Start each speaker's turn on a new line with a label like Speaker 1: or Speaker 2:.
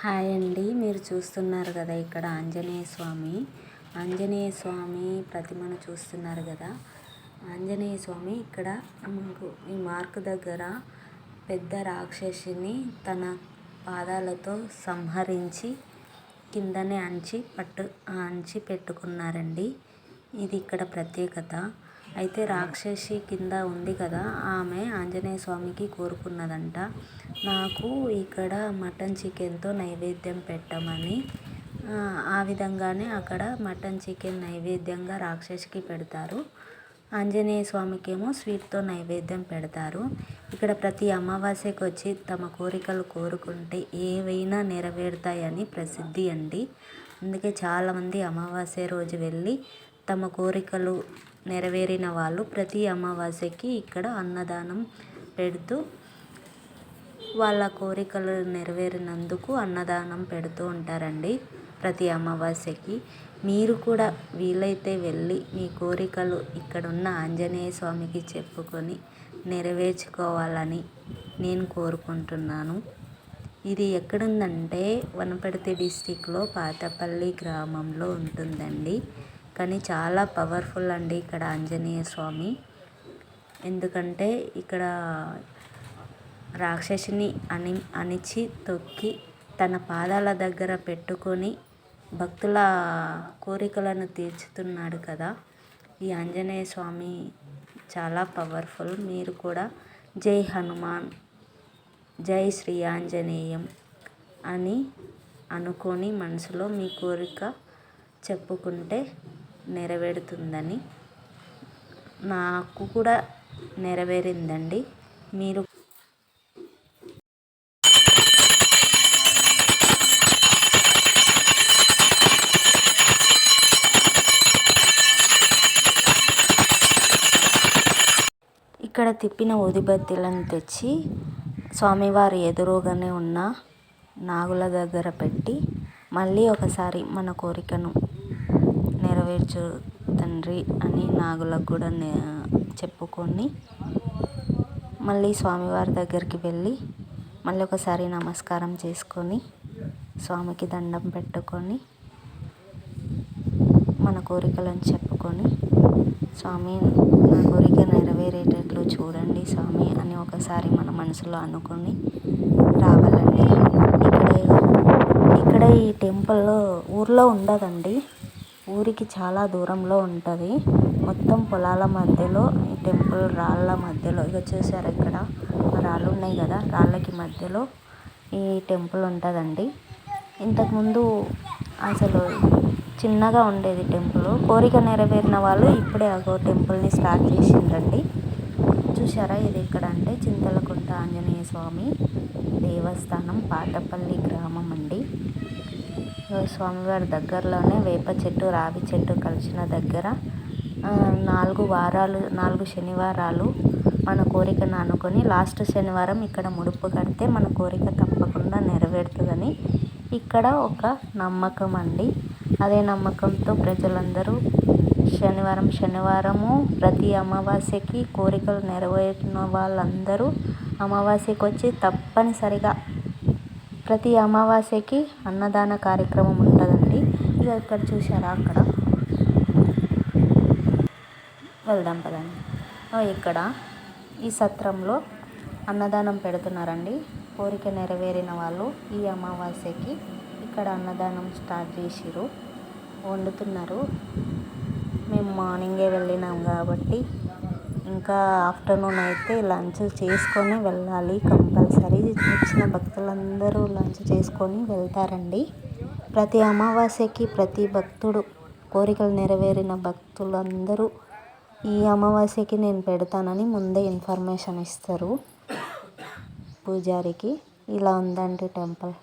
Speaker 1: Hi అండి. మీరు చూస్తున్నారు కదా ఇక్కడ ఆంజనేయ స్వామి. ఆంజనేయ స్వామి ప్రతిమను చూస్తున్నారు కదా. ఆంజనేయ స్వామి ఇక్కడ మనకు ఈ మార్క్ దగ్గర పెద్ద రాక్షసిని తన పాదాలతో సంహరించి కిందనే అంచి పట్టు అంచి పెట్టుకున్నారండి. ఇది ఇక్కడ ప్రత్యేకత. అయితే రాక్షసి కింద ఉంది కదా ఆమె ఆంజనేయ స్వామికి కోరుకున్నదంట. నాకు ఇక్కడ మటన్ చికెన్తో నైవేద్యం పెట్టమని. ఆ విధంగానే అక్కడ మటన్ చికెన్ నైవేద్యంగా రాక్షసికి పెడతారు. ఆంజనేయ స్వామికి ఏమో స్వీట్తో నైవేద్యం పెడతారు. ఇక్కడ ప్రతి అమావాస్యకు వచ్చి తమ కోరికలు కోరుకుంటే ఏవైనా నెరవేరుతాయని ప్రసిద్ధి అండి. అందుకే చాలామంది అమావాస్య రోజు వెళ్ళి తమ కోరికలు నెరవేరిన వాళ్ళు ప్రతి అమావాస్యకి ఇక్కడ అన్నదానం పెడుతూ వాళ్ళ కోరికలు నెరవేరినందుకు అన్నదానం పెడుతూ ఉంటారండి ప్రతి అమావాస్యకి. మీరు కూడా వీలైతే వెళ్ళి మీ కోరికలు ఇక్కడున్న ఆంజనేయ స్వామికి చెప్పుకొని నెరవేర్చుకోవాలని నేను కోరుకుంటున్నాను. ఇది ఎక్కడుందంటే వనపర్తి డిస్టిక్లో పాతపల్లి గ్రామంలో ఉంటుందండి. కానీ చాలా పవర్ఫుల్ అండి ఇక్కడ ఆంజనేయ స్వామి. ఎందుకంటే ఇక్కడ రాక్షసిని అని అణిచి తొక్కి తన పాదాల దగ్గర పెట్టుకొని భక్తుల కోరికలను తీర్చుతున్నాడు కదా. ఈ ఆంజనేయ స్వామి చాలా పవర్ఫుల్. మీరు కూడా జై హనుమాన్ జై శ్రీ ఆంజనేయం అని అనుకొని మనసులో మీ కోరిక చెప్పుకుంటే నెరవేరుతుందని. నాకు కూడా నెరవేరిందండి. మీరు ఇక్కడ తిప్పిన ఊదిబత్తీలను తెచ్చి స్వామివారి ఎదురుగానే ఉన్న నాగుల దగ్గర పెట్టి మళ్ళీ ఒకసారి మన కోరికను నెరవేర్చు తండ్రి అని నాగులకు కూడా చెప్పుకొని మళ్ళీ స్వామివారి దగ్గరికి వెళ్ళి మళ్ళీ ఒకసారి నమస్కారం చేసుకొని స్వామికి దండం పెట్టుకొని మన కోరికలను చెప్పుకొని స్వామి నా కోరిక నెరవేరేటట్లు చూడండి స్వామి అని ఒకసారి మన మనసులో అనుకొని రావాలండి. ఇక్కడే ఇక్కడ ఈ టెంపుల్లో ఊర్లో ఉండదండి. ఊరికి చాలా దూరంలో ఉంటుంది. మొత్తం పొలాల మధ్యలో ఈ టెంపుల్ రాళ్ళ మధ్యలో. ఇక చూసారు ఇక్కడ? రాళ్ళు ఉన్నాయి కదా? రాళ్ళకి మధ్యలో ఈ టెంపుల్ ఉంటుందండి. ఇంతకుముందు అసలు చిన్నగా ఉండేది టెంపుల్. కోరిక నెరవేరిన వాళ్ళు ఇప్పుడే అగో టెంపుల్ని స్టార్ట్ చేసిండ్రండి. చూసారా ఇది ఎక్కడ అంటే చింతలకుంట ఆంజనేయ స్వామి దేవస్థానం పాటపల్లి గ్రామం స్వామివారి దగ్గరలోనే వేప చెట్టు రావి చెట్టు కలిసిన దగ్గర నాలుగు వారాలు నాలుగు శనివారాలు మన కోరికను అనుకొని లాస్ట్ శనివారం ఇక్కడ ముడుపు కడితే మన కోరిక తప్పకుండా నెరవేరుతుందని ఇక్కడ ఒక నమ్మకం అండి. అదే నమ్మకంతో ప్రజలందరూ శనివారం శనివారము ప్రతి అమావాస్యకి కోరికలు నెరవేరిన వాళ్ళందరూ అమావాస్యకి వచ్చి తప్పనిసరిగా ప్రతి అమావాస్యకి అన్నదాన కార్యక్రమం ఉంటుందండి. ఇక ఇక్కడ చూసారా అక్కడ? వెళ్దాం పదండి. ఇక్కడ ఈ సత్రంలో అన్నదానం పెడుతున్నారండి. కోరిక నెరవేరిన వాళ్ళు ఈ అమావాస్యకి ఇక్కడ అన్నదానం స్టార్ట్ చేసిర్రు. వండుతున్నారు. మేము మార్నింగే వెళ్ళినాం కాబట్టి ఇంకా ఆఫ్టర్నూన్ అయితే లంచ్ చేసుకొని వెళ్ళాలి కంపల్సరీ. వచ్చిన భక్తులందరూ లంచ్ చేసుకొని వెళ్తారండి. ప్రతి అమావాస్యకి ప్రతి భక్తుడు కోరికలు నెరవేరిన భక్తులందరూ ఈ అమావాస్యకి నేను పెడతానని ముందే ఇన్ఫర్మేషన్ ఇస్తారు. పూజారికి ఇలా ఉందండి టెంపుల్.